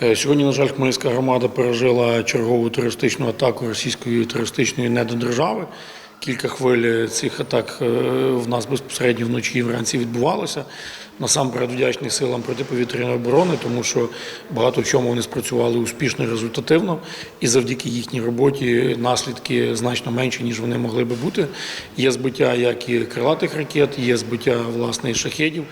Е, Сьогодні, на жаль, Хмельницька громада пережила чергову терористичну атаку російської терористичної недодержави. Кілька хвиль цих атак е, в нас безпосередньо вночі і вранці відбувалося. Насамперед вдячний силам протиповітряної оборони, тому що багато в чому вони спрацювали успішно і результативно, і завдяки їхній роботі наслідки значно менші, ніж вони могли би бути. Є збиття як і крилатих ракет, є збиття власне і шахедів.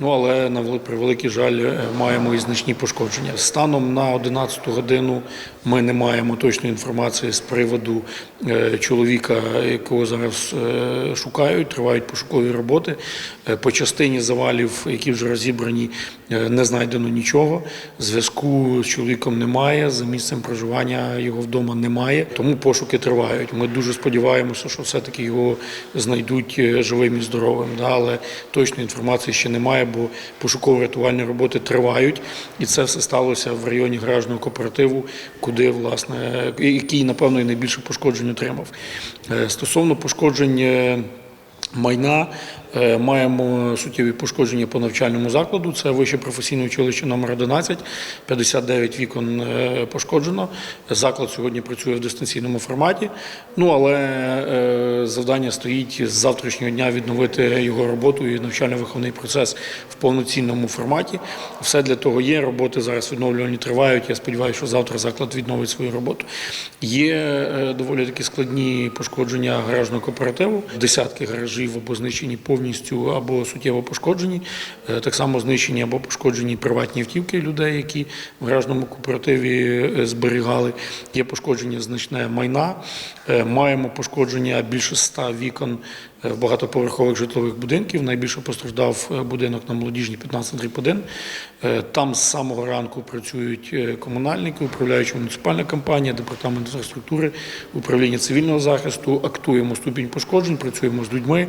Ну але на вели- превеликий жаль е, маємо і значні пошкодження. Станом на 11 годину ми не маємо точної інформації з приводу е, чоловіка, якого зараз е, шукають. Тривають пошукові роботи. По частині завалів, які вже розібрані, е, не знайдено нічого. Зв'язку з чоловіком немає. За місцем проживання його вдома немає. Тому пошуки тривають. Ми дуже сподіваємося, що все-таки його знайдуть е, живим і здоровим. Але точної інформації ще немає, бо пошуково-рятувальні роботи тривають, і це все сталося в районі гаражного кооперативу, куди власне який напевно і найбільше пошкоджень отримав. Е, Стосовно пошкоджень. Майна маємо суттєві пошкодження по навчальному закладу. Це вище професійне училище номер 11, 59 вікон е, пошкоджено. Заклад сьогодні працює в дистанційному форматі. Ну але е, завдання стоїть з завтрашнього дня відновити його роботу і навчально-виховний процес в повноцінному форматі. Все для того є. Роботи зараз відновлювані тривають. Я сподіваюся, що завтра заклад відновить свою роботу. Є е, доволі такі складні пошкодження гаражного кооперативу. Десятки гаражів або знищені повністю, або суттєво пошкоджені. Е, Так само знищені або пошкоджені приватні автівки людей, які в гаражному кооперативі е, зберігали. Є пошкодження значне майна. Е, Маємо пошкодження більше ста вікон багатоповерхових житлових будинків. Найбільше постраждав е, будинок на молодіжній 15 1. Е, Там з самого ранку працюють е, комунальники, управляюча муніципальна компанія, департамент інфраструктури, управління цивільного захисту. Актуємо ступінь пошкоджень, працюємо з людьми,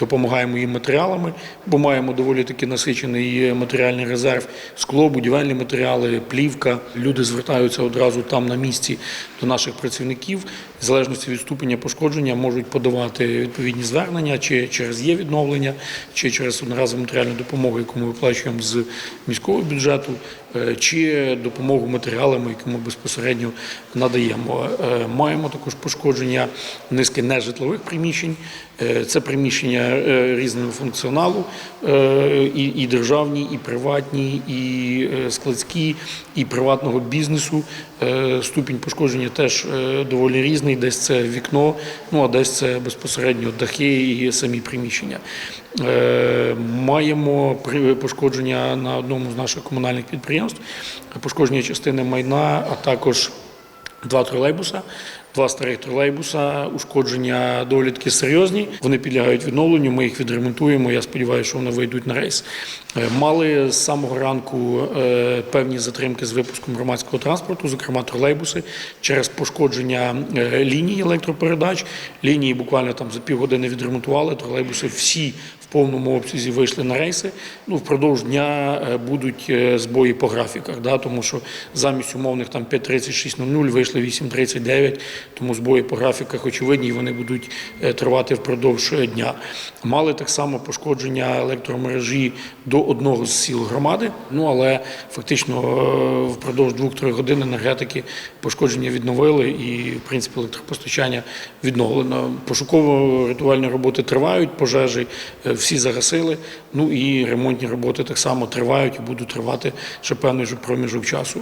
допомагаємо їм матеріалами, бо маємо доволі таки насичений е, матеріальний резерв, скло, будівельні матеріали, плівка. Люди звертаються одразу там на місці до наших працівників. В залежності від ступеня пошкодження можуть подавати відповідні звернення, чи через є відновлення, чи через одноразову матеріальну допомогу, яку ми виплачуємо з міського бюджету, е, чи допомогу матеріалами, які ми безпосередньо надаємо. Е, Маємо також пошкодження низки нежитлових приміщень. Е, Це приміщення різного функціоналу, і, державні, і приватні, і складські, і приватного бізнесу. Ступінь пошкодження теж доволі різний. Десь це вікно, ну а десь це безпосередньо дахи і самі приміщення. Е, Маємо пошкодження на одному з наших комунальних підприємств, пошкодження частини майна, а також два тролейбуса. Два старих тролейбуса, ушкодження доволі таки серйозні. Вони підлягають відновленню. Ми їх відремонтуємо. Я сподіваюся, що вони вийдуть на рейс. Е, Мали з самого ранку е, певні затримки з випуском громадського транспорту, зокрема тролейбуси, через пошкодження е, ліній електропередач. Лінії буквально там за півгодини відремонтували. Тролейбуси всі в повному обсязі вийшли на рейси. Ну, впродовж дня будуть збої по графіках, да, тому що замість умовних там 5.36.00 вийшли 8.39, тому збої по графіках очевидні, і вони будуть е, тривати впродовж е, дня. Мали так само пошкодження електромережі до одного з сіл громади, ну але фактично е, впродовж 2-3 годин енергетики пошкодження відновили і, в принципі, електропостачання відновлено. Пошуково-рятувальні роботи тривають, пожежі всі загасили. Ну і ремонтні роботи так само тривають і будуть тривати ще певний проміжок часу.